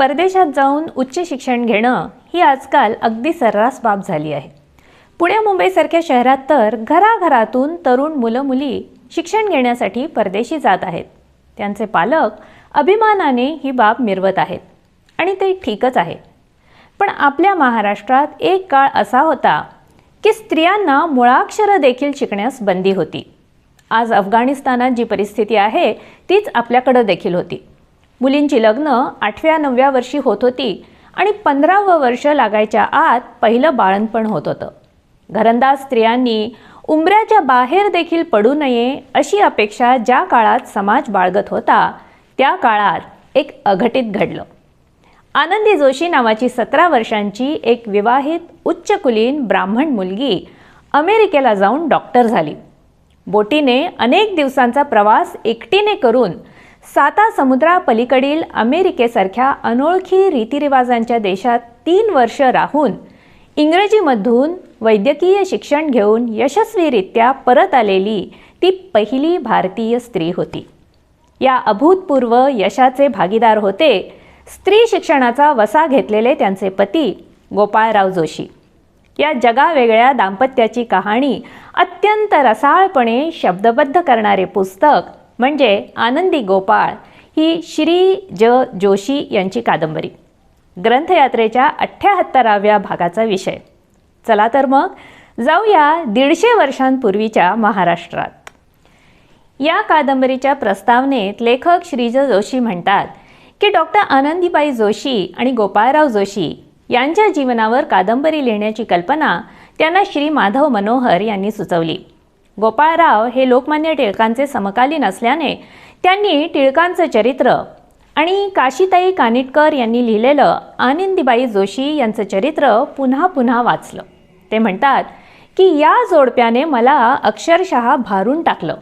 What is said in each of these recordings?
परदेशात जाऊन उच्च शिक्षण घेणं ही आजकाल अगदी सर्रास बाब झाली आहे. पुणे मुंबईसारख्या शहरात तर घराघरातून तरुण मुलं मुली शिक्षण घेण्यासाठी परदेशी जात आहेत. त्यांचे पालक अभिमानाने ही बाब मिरवत आहेत आणि ते ठीकच आहे. पण आपल्या महाराष्ट्रात एक काळ असा होता की स्त्रियांना मुळाक्षरं देखील शिकण्यास बंदी होती. आज अफगाणिस्तानात जी परिस्थिती आहे तीच आपल्याकडं देखील होती. मुलींची लग्न आठव्या नवव्या वर्षी होत होती आणि पंधरावं वर्ष लागायच्या आत पहिलं बाळणपण होत होतं. घरंदाज स्त्रियांनी उंबऱ्याच्या बाहेर देखील पडू नये अशी अपेक्षा ज्या काळात समाज बाळगत होता त्या काळात एक अघटित घडलं. आनंदी जोशी नावाची सतरा वर्षांची एक विवाहित उच्चकुलीन ब्राह्मण मुलगी अमेरिकेला जाऊन डॉक्टर झाली. बोटीने अनेक दिवसांचा प्रवास एकटीने करून साता समुद्रापलीकडील अमेरिकेसारख्या अनोळखी रीतिरिवाजांच्या देशात तीन वर्ष राहून इंग्रजीमधून वैद्यकीय शिक्षण घेऊन यशस्वीरित्या परत आलेली ती पहिली भारतीय स्त्री होती. या अभूतपूर्व यशाचे भागीदार होते स्त्री शिक्षणाचा वसा घेतलेले त्यांचे पती गोपाळराव जोशी. या जगावेगळ्या दाम्पत्याची कहाणी अत्यंत रसाळपणे शब्दबद्ध करणारे पुस्तक म्हणजे आनंदी गोपाळ ही श्री ज जोशी यांची कादंबरी. ग्रंथयात्रेच्या अठ्ठ्याहत्तराव्या भागाचा विषय. चला तर मग जाऊया दीडशे वर्षांपूर्वीच्या महाराष्ट्रात. या कादंबरीच्या प्रस्तावनेत लेखक श्रीज जोशी म्हणतात की डॉक्टर आनंदीबाई जोशी आणि गोपाळराव जोशी यांच्या जीवनावर कादंबरी लिहिण्याची कल्पना त्यांना श्री माधव मनोहर यांनी सुचवली. गोपाळराव हे लोकमान्य टिळकांचे समकालीन असल्याने त्यांनी टिळकांचं चरित्र आणि काशीताई कानिटकर यांनी लिहिलेलं आनंदीबाई जोशी यांचं चरित्र पुन्हा पुन्हा वाचलं. ते म्हणतात की या जोडप्याने मला अक्षरशः भारून टाकलं.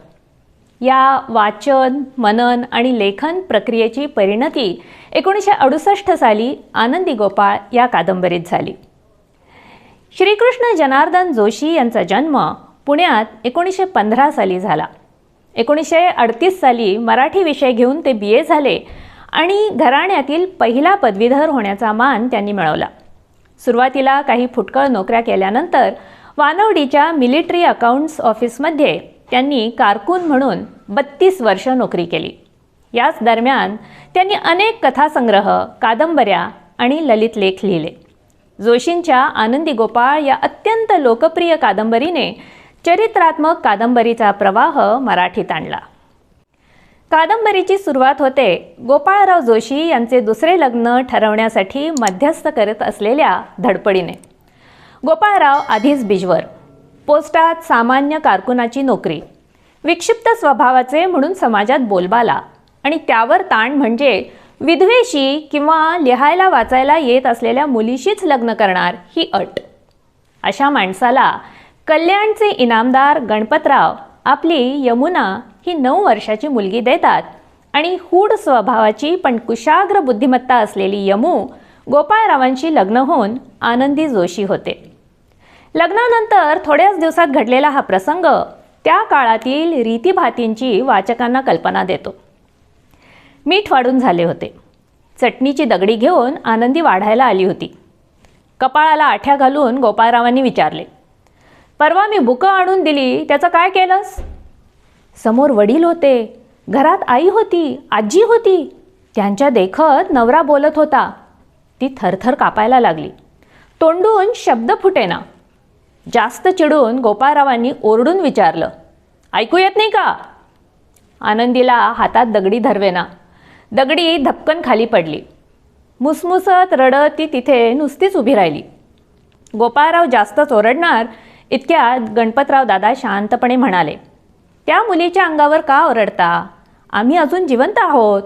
या वाचन मनन आणि लेखन प्रक्रियेची परिणती एकोणीसशे अडुसष्ट साली आनंदी गोपाळ या कादंबरीत झाली. श्रीकृष्ण जनार्दन जोशी यांचा जन्म पुण्यात एकोणीसशे पंधरा साली झाला. एकोणीसशे अडतीस साली मराठी विषय घेऊन ते बी ए झाले आणि घराण्यातील पहिला पदवीधर होण्याचा मान त्यांनी मिळवला. सुरुवातीला काही फुटकळ नोकऱ्या केल्यानंतर वानवडीच्या मिलिटरी अकाउंट्स ऑफिसमध्ये त्यांनी कारकून म्हणून बत्तीस वर्ष नोकरी केली. याच दरम्यान त्यांनी अनेक कथासंग्रह कादंबऱ्या आणि ललित लेख लिहिले. जोशींच्या आनंदी गोपाळ या अत्यंत लोकप्रिय कादंबरीने चरित्रात्मक कादंबरीचा प्रवाह मराठीत आणला. कादंबरीची सुरुवात होते गोपाळराव जोशी यांचे दुसरे लग्न ठरवण्यासाठी मध्यस्थ करत असलेल्या धडपडीने. गोपाळराव आधीच बिजवर. पोस्टात सामान्य कारकुनाची नोकरी. विक्षिप्त स्वभावाचे म्हणून समाजात बोलबाला. आणि त्यावर ताण म्हणजे विधवेशी किंवा लिहायला वाचायला येत असलेल्या मुलीशीच लग्न करणार ही अट. अशा माणसाला कल्याणचे इनामदार गणपतराव आपली यमुना ही नऊ वर्षाची मुलगी देतात. आणि हूड स्वभावाची पण कुशाग्र बुद्धिमत्ता असलेली यमू गोपाळरावांशी लग्न होऊन आनंदी जोशी होते. लग्नानंतर थोड्याच दिवसात घडलेला हा प्रसंग त्या काळातील रीतीभातींची वाचकांना कल्पना देतो. मीठ वाढून झाले होते. चटणीची दगडी घेऊन आनंदी वाढायला आली होती. कपाळाला आठ्या घालून गोपाळरावांनी विचारले परवा मी बुकं आणून दिली त्याचं काय केलंस? समोर वडील होते घरात आई होती आजी होती त्यांच्या देखत नवरा बोलत होता. ती थरथर कापायला लागली. तोंडून शब्द फुटेना. जास्त चिडून गोपाळरावांनी ओरडून विचारलं ऐकू येत नाही का? आनंदीला हातात दगडी धरवेना. दगडी धपकन खाली पडली. मुसमुसत रडत ती तिथे नुसतीच उभी राहिली. गोपाळराव जास्तच ओरडणार इतक्यात गणपतराव दादा शांतपणे म्हणाले त्या मुलीच्या अंगावर का ओरडता? आम्ही अजून जिवंत आहोत.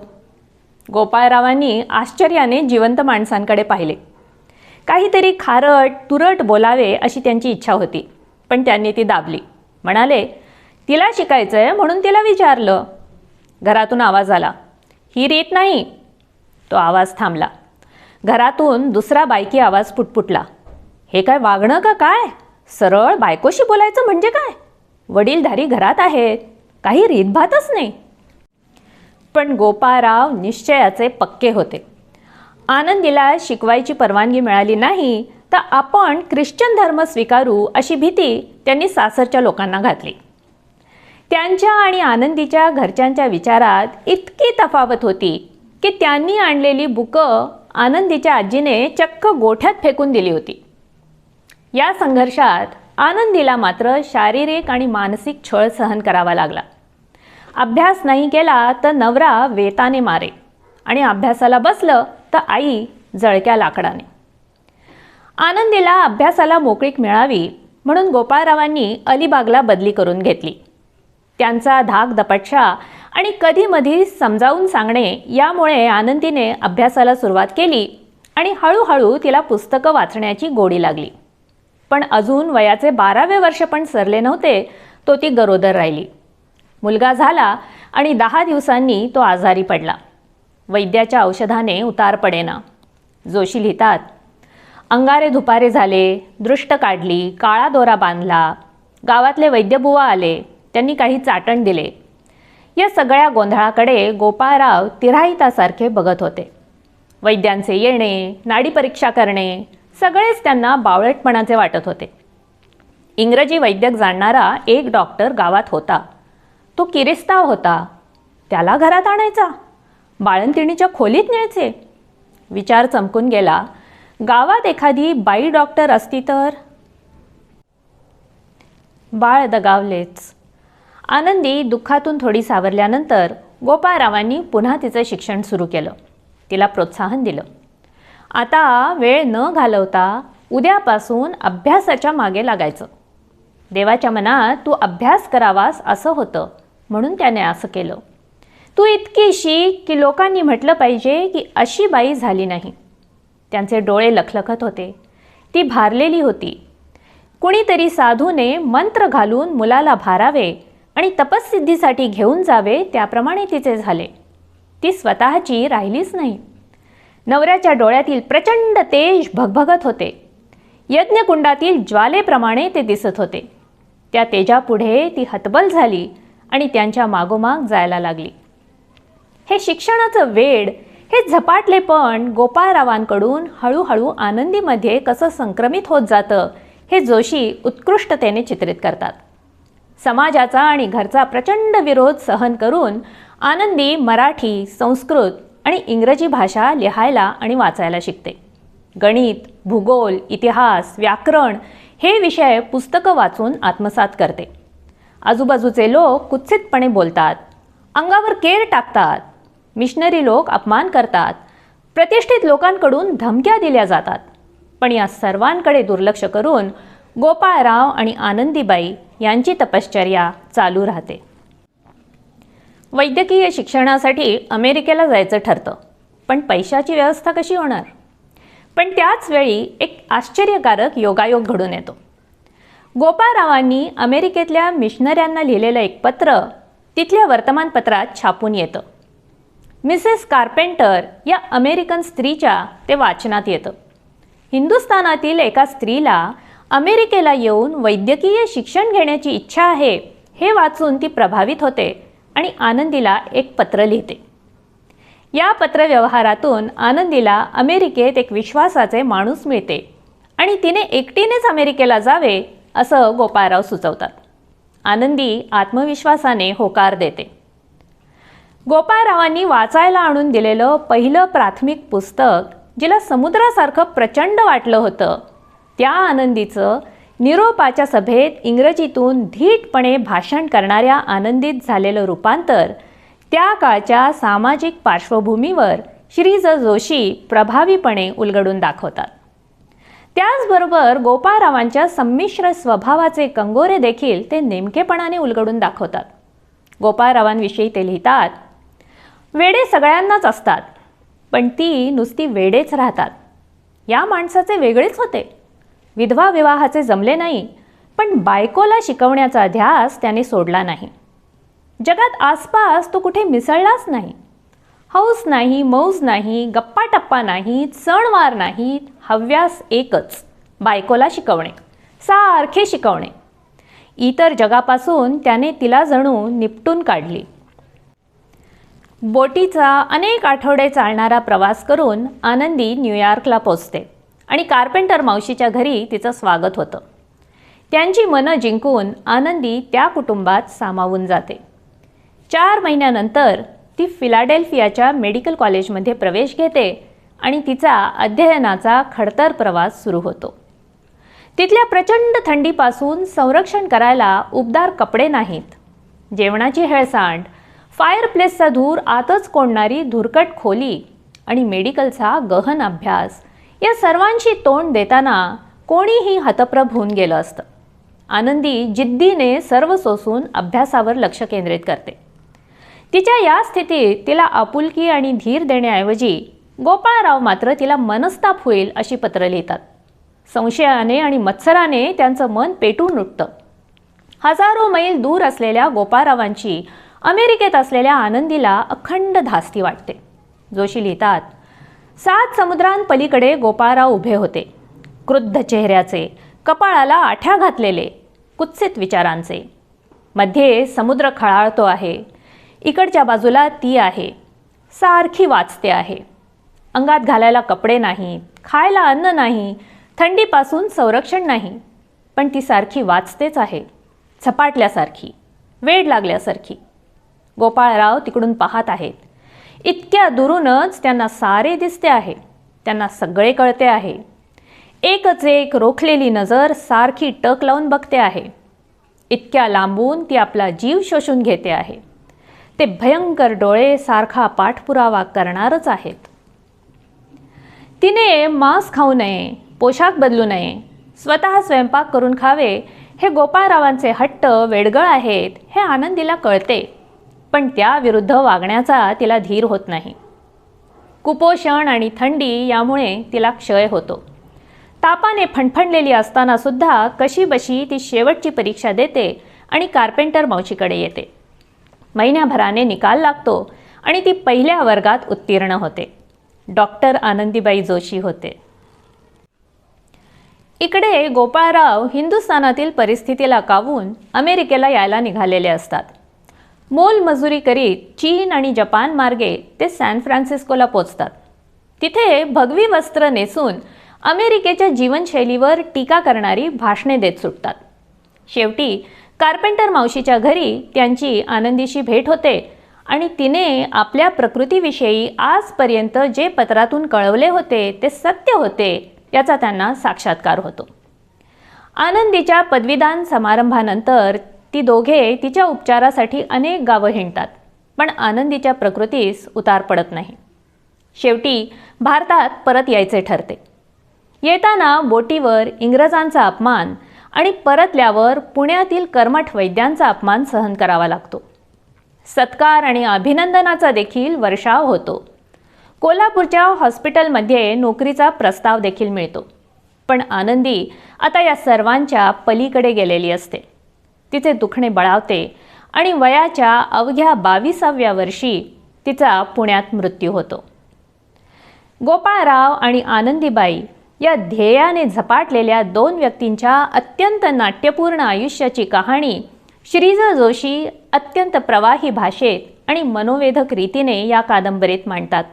गोपाळरावांनी आश्चर्याने जिवंत माणसांकडे पाहिले. काहीतरी खारट तुरट बोलावे अशी त्यांची इच्छा होती पण त्यांनी ती दाबली. म्हणाले तिला शिकायचं आहे म्हणून तिला विचारलं. घरातून आवाज आला ही रीत नाही. तो आवाज थांबला. घरातून दुसरा बायकी आवाज पुटपुटला हे काय वागणं का काय? सरळ बायकोशी बोलायचं म्हणजे काय? वडीलधारी घरात आहेत. काही रीतभातच नाही. पण गोपाळराव निश्चयाचे पक्के होते. आनंदीला शिकवायची परवानगी मिळाली नाही तर आपण ख्रिश्चन धर्म स्वीकारू अशी भीती त्यांनी सासरच्या लोकांना घातली. त्यांच्या आणि आनंदीच्या घरच्यांच्या विचारात इतकी तफावत होती की त्यांनी आणलेली बुकं आनंदीच्या आजीने चक्क गोठ्यात फेकून दिली होती. या संघर्षात आनंदीला मात्र शारीरिक आणि मानसिक छळ सहन करावा लागला. अभ्यास नाही केला तर नवरा वेताने मारे आणि अभ्यासाला बसलं तर आई जळक्या लाकडाने. आनंदीला अभ्यासाला मोकळीक मिळावी म्हणून गोपाळरावांनी अलिबागला बदली करून घेतली. त्यांचा धाक दपटशा आणि कधीमधी समजावून सांगणे यामुळे आनंदीने अभ्यासाला सुरुवात केली आणि हळूहळू तिला पुस्तकं वाचण्याची गोडी लागली. पण अजून वयाचे बारावे वर्ष पण सरले नव्हते तो ती गरोदर राहिली. मुलगा झाला आणि दहा दिवसांनी तो आजारी पडला. वैद्याच्या औषधाने उतार पडेना. जोशी लिहितात अंगारे धुपारे झाले दृष्ट काढली काळा दोरा बांधला गावातले वैद्यबुवा आले त्यांनी काही चाटण दिले. या सगळ्या गोंधळाकडे गोपाळराव तिराहितासारखे बघत होते. वैद्यांचे येणे नाडी परीक्षा करणे सगळेच त्यांना बावळटपणाचे वाटत होते. इंग्रजी वैद्यक जाणणारा एक डॉक्टर गावात होता. तो किरिस्ताव होता. त्याला घरात आणायचा. बाळंतिणीच्या खोलीत न्यायचे. विचार चमकून गेला. गावात एखादी बाई डॉक्टर असती तर? बाळ दगावलेच. आनंदी दुःखातून थोडी सावरल्यानंतर गोपाळरावांनी पुन्हा तिचं शिक्षण सुरू केलं. तिला प्रोत्साहन दिलं. आता वेळ न घालवता उद्यापासून अभ्यासाच्या मागे लागायचं. देवाच्या मनात तू अभ्यास करावास असं होतं म्हणून त्याने असं केलं. तू इतकी शिक की लोकांनी म्हटलं पाहिजे की अशी बाई झाली नाही. त्यांचे डोळे लखलखत होते. ती भारलेली होती. कुणीतरी साधूने मंत्र घालून मुलाला भारावे आणि तपस्सिद्धीसाठी घेऊन जावे त्याप्रमाणे तिचे झाले. ती स्वतःची राहिलीच नाही. नवऱ्याच्या डोळ्यातील प्रचंड तेज भगभगत होते. यज्ञकुंडातील ज्वालेप्रमाणे ते दिसत होते. त्या तेजापुढे ती हतबल झाली आणि त्यांच्या मागोमाग जायला लागली. हे शिक्षणाचं वेड हे झपाटलेपण गोपाळरावांकडून हळूहळू आनंदीमध्ये कसं संक्रमित होत जातं हे जोशी उत्कृष्टतेने चित्रित करतात. समाजाचा आणि घरचा प्रचंड विरोध सहन करून आनंदी मराठी संस्कृत आणि इंग्रजी भाषा लिहायला आणि वाचायला शिकते. गणित भूगोल इतिहास व्याकरण हे विषय पुस्तकं वाचून आत्मसात करते. आजूबाजूचे लोक कुत्सितपणे बोलतात अंगावर केर टाकतात मिशनरी लोक अपमान करतात प्रतिष्ठित लोकांकडून धमक्या दिल्या जातात. पण या सर्वांकडे दुर्लक्ष करून गोपाळराव आणि आनंदीबाई यांची तपश्चर्या चालू राहते. वैद्यकीय शिक्षणासाठी अमेरिकेला जायचं ठरतं. पण पैशाची व्यवस्था कशी होणार? पण त्याच वेळी एक आश्चर्यकारक योगायोग घडून येतो. गोपाळरावांनी अमेरिकेतल्या मिशनऱ्यांना लिहिलेलं एक पत्र तिथल्या वर्तमानपत्रात छापून येतं. मिसेस कार्पेंटर या अमेरिकन स्त्रीच्या ते वाचनात येतं. हिंदुस्थानातील एका स्त्रीला अमेरिकेला येऊन वैद्यकीय शिक्षण घेण्याची इच्छा आहे हे वाचून ती प्रभावित होते. आणि आनंदीला एक पत्र लिहिते. या पत्रव्यवहारातून आनंदीला अमेरिकेत एक विश्वासाचे माणूस मिळते आणि तिने एकटीनेच अमेरिकेला जावे असं गोपाळराव सुचवतात. आनंदी आत्मविश्वासाने होकार देते. गोपाळरावांनी वाचायला आणून दिलेलं पहिलं प्राथमिक पुस्तक जिला समुद्रासारखं प्रचंड वाटलं होतं त्या आनंदीचं निरोपाच्या सभेत इंग्रजीतून धीटपणे भाषण करणाऱ्या आनंदीत झालेलं रूपांतर त्या काळच्या सामाजिक पार्श्वभूमीवर श्रीज जोशी प्रभावीपणे उलगडून दाखवतात. त्याचबरोबर गोपाळरावांच्या संमिश्र स्वभावाचे कंगोरे देखील ते नेमकेपणाने उलगडून दाखवतात. गोपाळरावांविषयी ते लिहितात वेडे सगळ्यांनाच असतात पण ती नुसती वेडेच राहतात. या माणसाचे वेगळेच होते. विधवा विवाहाचे जमले नाही पण बायकोला शिकवण्याचा ध्यास त्याने सोडला नाही. जगात आसपास तो कुठे मिसळलाच नाही. हौस नाही मौज नाही गप्पा टप्पा नाहीत सणवार नाहीत हव्यास एकच बायकोला शिकवणे सारखे शिकवणे. इतर जगापासून त्याने तिला जणू निपटून काढली. बोटीचा अनेक आठवडे चालणारा प्रवास करून आनंदी न्यूयॉर्कला पोचते. आणि कार्पेंटर मावशीच्या घरी तिचं स्वागत होतं. त्यांची मनं जिंकून आनंदी त्या कुटुंबात सामावून जाते. चार महिन्यानंतर ती फिलाडेल्फियाच्या मेडिकल कॉलेजमध्ये प्रवेश घेते आणि तिचा अध्ययनाचा खडतर प्रवास सुरू होतो. तिथल्या प्रचंड थंडीपासून संरक्षण करायला उबदार कपडे नाहीत. जेवणाची हेळसांड फायरप्लेसचा धूर आतच कोंडणारी धुरकट खोली आणि मेडिकलचा गहन अभ्यास या सर्वांशी तोंड देताना कोणीही हतप्रभ होऊन गेलं असतं. आनंदी जिद्दीने सर्व सोसून अभ्यासावर लक्ष केंद्रित करते. तिच्या या स्थितीत तिला आपुलकी आणि धीर देण्याऐवजी गोपाळराव मात्र तिला मनस्ताप होईल अशी पत्रं लिहितात. संशयाने आणि मत्सराने त्यांचं मन पेटून उठतं हजारो मैल दूर असलेल्या गोपाळरावांची अमेरिकेत असलेल्या आनंदीला अखंड धास्ती वाटते. जोशी लिहितात सात समुद्रांपलीकडे गोपाळराव उभे होते. क्रुद्ध चेहऱ्याचे कपाळाला आठ्या घातलेले कुत्सित विचारांचे. मध्ये समुद्र खळाळतो आहे. इकडच्या बाजूला ती आहे. सारखी वाचते आहे. अंगात घालायला कपडे नाहीत खायला अन्न नाही थंडीपासून संरक्षण नाही. पण ती सारखी वाचतेच आहे. झपाटल्यासारखी वेड लागल्यासारखी. गोपाळराव तिकडून पाहत आहेत. इतक्या दुरूनच त्यांना सारे दिसते आहे. त्यांना सगळे कळते आहे. एकच एक रोखलेली नजर सारखी टक लावून बघते आहे. इतक्या लांबून ती आपला जीव शोषून घेते आहे. ते भयंकर डोळे सारखा पाठपुरावा करणारच आहेत. तिने मांस खाऊ नये पोशाख बदलू नये स्वतः स्वयंपाक करून खावे हे गोपाळरावांचे हट्ट वेडगळ आहेत हे आनंदीला कळते. पण त्याविरुद्ध वागण्याचा तिला धीर होत नाही. कुपोषण आणि थंडी यामुळे तिला क्षय होतो. तापाने फणफणलेली असतानासुद्धा कशीबशी ती शेवटची परीक्षा देते आणि कार्पेंटर मावशीकडे येते. महिन्याभराने निकाल लागतो आणि ती पहिल्या वर्गात उत्तीर्ण होते. डॉक्टर आनंदीबाई जोशी होते. इकडे गोपाळराव हिंदुस्थानातील परिस्थितीला कावून अमेरिकेला यायला निघालेले असतात. मोलमजुरी करीत चीन आणि जपान मार्गे ते सॅन फ्रान्सिस्कोला पोचतात. तिथे भगवी वस्त्र नेसून अमेरिकेच्या जीवनशैलीवर टीका करणारी भाषणे देत सुटतात. शेवटी कार्पेंटर मावशीच्या घरी त्यांची आनंदीशी भेट होते आणि तिने आपल्या प्रकृतीविषयी आजपर्यंत जे पत्रातून कळवले होते ते सत्य होते याचा त्यांना साक्षात्कार होतो. आनंदीच्या पदवीदान समारंभानंतर ती दोघे तिच्या उपचारासाठी अनेक गावं हिंडतात पण आनंदीच्या प्रकृतीस उतार पडत नाही. शेवटी भारतात परत यायचे ठरते. येताना बोटीवर इंग्रजांचा अपमान आणि परतल्यावर पुण्यातील कर्मठ वैद्यांचा अपमान सहन करावा लागतो. सत्कार आणि अभिनंदनाचा देखील वर्षाव होतो. कोल्हापूरच्या हॉस्पिटलमध्ये नोकरीचा प्रस्ताव देखील मिळतो. पण आनंदी आता या सर्वांच्या पलीकडे गेलेली असते. तिचे दुखणे बळावते आणि वयाच्या अवघ्या बावीसाव्या वर्षी तिचा पुण्यात मृत्यू होतो. गोपाळराव आणि आनंदीबाई या ध्येयाने झपाटलेल्या दोन व्यक्तींच्या अत्यंत नाट्यपूर्ण आयुष्याची कहाणी श्रीज जोशी अत्यंत प्रवाही भाषेत आणि मनोवेधक रीतीने या कादंबरीत मांडतात.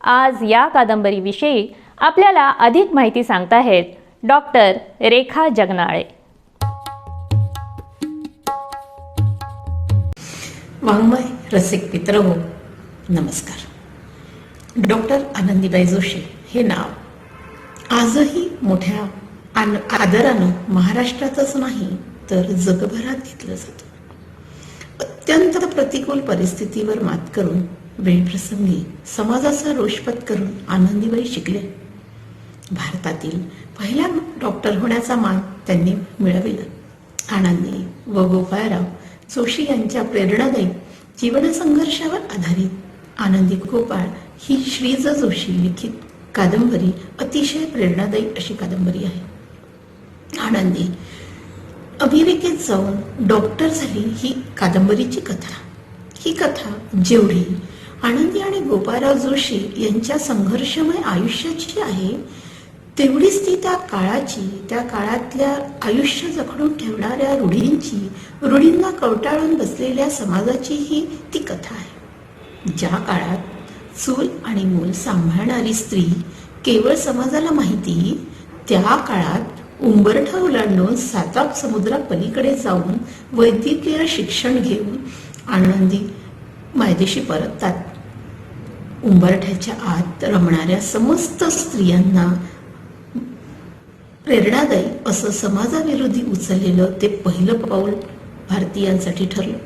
आज या कादंबरीविषयी आपल्याला अधिक माहिती सांगताहेत डॉक्टर रेखा जगनाळे. वाङ्मय रसिक मित्र हो. नमस्कार. डॉक्टर आनंदीबाई जोशी हे नाव. आजही मोठ्या आन आदरानं महाराष्ट्रातच नाही तर जगभरात घेतलं जातं. अत्यंत प्रतिकूल परिस्थितीवर मात करून वेळप्रसंगी समाजाचा रोषपत करून आनंदीबाई शिकले. भारतातील पहिल्या डॉक्टर होण्याचा मान त्यांनी मिळविला. आनंदी व गोपाळराव जोशी यांच्या प्रेरणादायी जीवनसंघर्षावर आधारित आनंदी गोपाळ ही श्रीज जोशी लिखित कादंबरी अतिशय प्रेरणादायी अशी कादंबरी आहे. आनंदी अमेरिकेत जाऊन डॉक्टर झाली ही कादंबरीची कथा. ही कथा जेवढी आनंदी आणि गोपाळराव जोशी यांच्या संघर्षमय आयुष्याची आहे तेवढीच ती त्या काळाची त्या काळातल्या आयुष्य जखडून ठेवणाऱ्या रूढींची रूढींना कवटाळून बसलेल्या समाजाची ही ती कथा आहे. ज्या काळात चूल आणि मूल सांभाळणारी स्त्री केवळ समाजाला माहिती त्या काळात उंबरठा ओलांडून साताप समुद्रापलीकडे जाऊन वैद्यकीय शिक्षण घेऊन आनंदी मायदेशी परततात. उंबरठ्याच्या आत रमणाऱ्या समस्त स्त्रियांना प्रेरणादायी असं समाजाविरोधी उचललेलं ते पहिलं पाऊल भारतीयांसाठी ठरलं.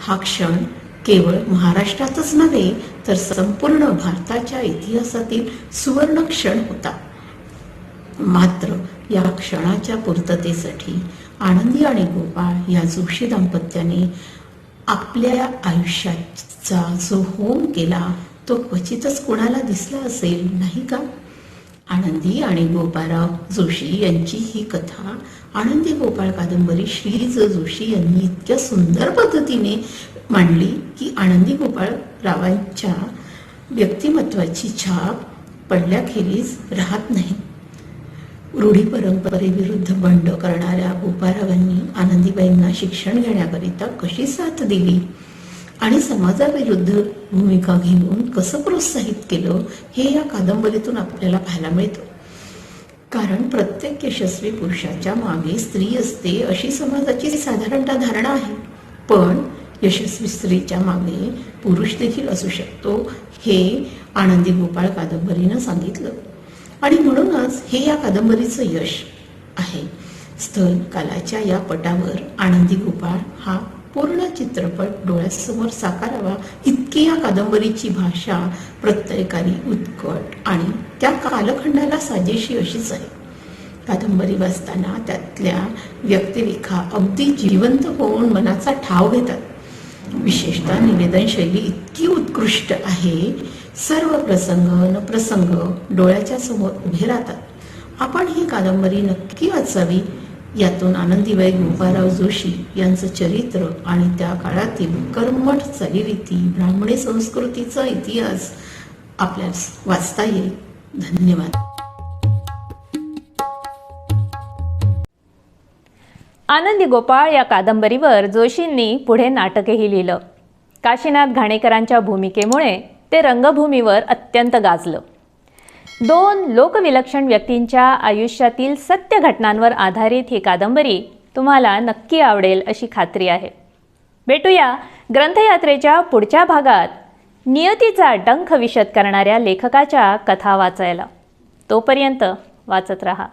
हा क्षण केवळ महाराष्ट्रातच नव्हे तर संपूर्ण भारताच्या इतिहासातील सुवर्ण क्षण होता. मात्र या क्षणाच्या पूर्ततेसाठी आनंदी आणि गोपाळ या जोशी दाम्पत्याने आपल्या आयुष्याचा जो होम केला तो क्वचितच कोणाला दिसला असेल नाही का? आनंदी आणि गोपाळराव जोशी यांची ही कथा. आनंदी गोपाळ कादंबरी श्रीज जोशी यांनी इतक्या सुंदर पद्धतीने मांडली की आनंदी गोपाळ रावांच्या व्यक्तिमत्वाची छाप पडल्याखेरीज राहत नाही. रूढी परंपरेविरुद्ध बंड करणाऱ्या गोपाळरावांनी आनंदीबाईंना शिक्षण घेण्याकरिता कशी साथ दिली? आणि समाजाविरुद्ध भूमिका घेऊन कसं प्रोत्साहित केलं हे या कादंबरीतून आपल्याला पाहायला मिळतं. कारण प्रत्येक यशस्वी पुरुषाच्या मागे स्त्री असते अशी समाजाची साधारणतः धारणा आहे. पण यशस्वी स्त्रीच्या मागे पुरुष देखील असू शकतो हे आनंदी गोपाळ कादंबरीनं सांगितलं. आणि म्हणूनच हे या कादंबरीचं यश आहे. स्थल कालाच्या या पटावर आनंदी गोपाळ हा पूर्ण चित्रपट डोळ्यासमोर साकारावा इतकी या कादंबरीची भाषा प्रत्ययकारी उत्कट आणि त्या कालखंडाला साजेशी अशीच आहे. कादंबरी वाचताना त्यातल्या व्यक्तिरेखा अगदी जिवंत होऊन मनाचा ठाव घेतात. विशेषतः निवेदन शैली इतकी उत्कृष्ट आहे सर्व प्रसंग न प्रसंग डोळ्याच्या समोर उभे राहतात. आपण ही कादंबरी नक्की वाचावी यातून आनंदीबाई गोपाराव जोशी यांचं चरित्र आणि त्या काळातील कर्मठ चालीरीती ब्राह्मणी संस्कृतीचा इतिहास आपल्यास वाचता येईल. धन्यवाद. आनंदी गोपाळ या कादंबरीवर जोशींनी पुढे नाटकही लिहिलं. काशीनाथ घाणेकरांच्या भूमिकेमुळे ते रंगभूमीवर अत्यंत गाजलं. दोन लोकविलक्षण व्यक्तींच्या आयुष्यातील सत्य घटनांवर आधारित ही कादंबरी तुम्हाला नक्की आवडेल अशी खात्री आहे. भेटूया ग्रंथयात्रेच्या पुढच्या भागात. नियतीचा डंख विशद करणाऱ्या लेखकाच्या कथा वाचायला. तोपर्यंत वाचत रहा.